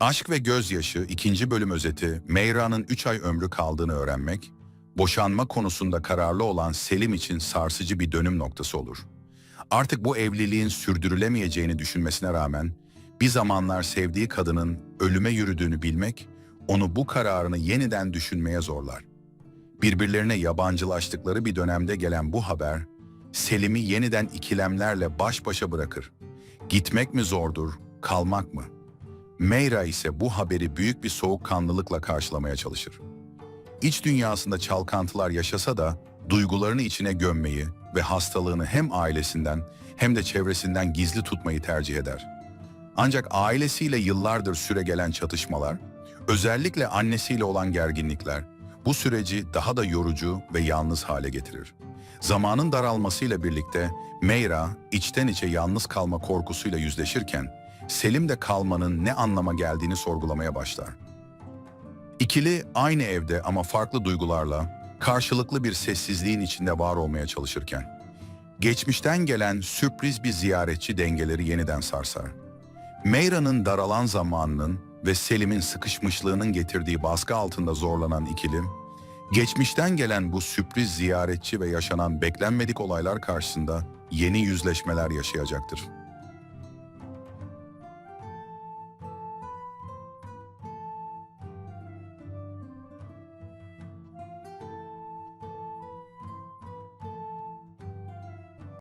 Aşk ve Gözyaşı ikinci bölüm özeti Meyra'nın 3 ay ömrü kaldığını öğrenmek, boşanma konusunda kararlı olan Selim için sarsıcı bir dönüm noktası olur. Artık bu evliliğin sürdürülemeyeceğini düşünmesine rağmen bir zamanlar sevdiği kadının ölüme yürüdüğünü bilmek onu bu kararını yeniden düşünmeye zorlar. Birbirlerine yabancılaştıkları bir dönemde gelen bu haber Selim'i yeniden ikilemlerle baş başa bırakır. Gitmek mi zordur, kalmak mı? Meyra ise bu haberi büyük bir soğukkanlılıkla karşılamaya çalışır. İç dünyasında çalkantılar yaşasa da duygularını içine gömmeyi ve hastalığını hem ailesinden hem de çevresinden gizli tutmayı tercih eder. Ancak ailesiyle yıllardır süregelen çatışmalar, özellikle annesiyle olan gerginlikler bu süreci daha da yorucu ve yalnız hale getirir. Zamanın daralmasıyla birlikte Meyra içten içe yalnız kalma korkusuyla yüzleşirken Selim de kalmanın ne anlama geldiğini sorgulamaya başlar. İkili aynı evde ama farklı duygularla karşılıklı bir sessizliğin içinde var olmaya çalışırken geçmişten gelen sürpriz bir ziyaretçi dengeleri yeniden sarsar. Meyra'nın daralan zamanının ve Selim'in sıkışmışlığının getirdiği baskı altında zorlanan ikili, geçmişten gelen bu sürpriz ziyaretçi ve yaşanan beklenmedik olaylar karşısında yeni yüzleşmeler yaşayacaktır.